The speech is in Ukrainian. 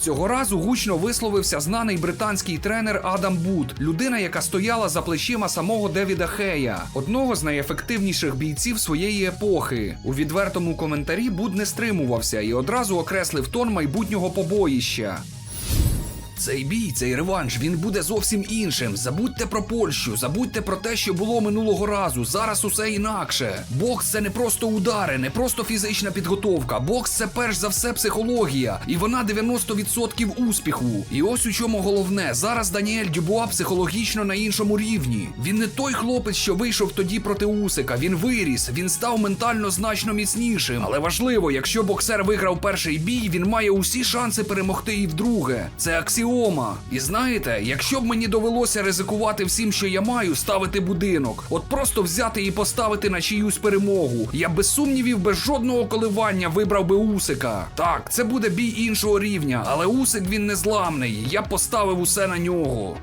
Цього разу гучно висловився знаний британський тренер Адам Бут, людина, яка стояла за плечима самого Девіда Хея, одного з найефективніших бійців своєї епохи. У відвертому коментарі Буд не стримувався і одразу окреслив тон майбутнього побоїща. Цей бій, цей реванш, він буде зовсім іншим. Забудьте про Польщу, забудьте про те, що було минулого разу. Зараз усе інакше. Бокс це не просто удари, не просто фізична підготовка. Бокс це перш за все психологія, і вона 90% успіху. І ось у чому головне. Зараз Даніель Дюбуа психологічно на іншому рівні. Він не той хлопець, що вийшов тоді проти Усика. Він виріс, він став ментально значно міцнішим. Але важливо, якщо боксер виграв перший бій, він має усі шанси перемогти і вдруге. Це аксіома. І знаєте, якщо б мені довелося ризикувати всім, що я маю, ставити будинок, от просто взяти і поставити на чиюсь перемогу, я без сумнівів, без жодного коливання вибрав би Усика. Так, це буде бій іншого рівня, але Усик він незламний. Я поставив усе на нього.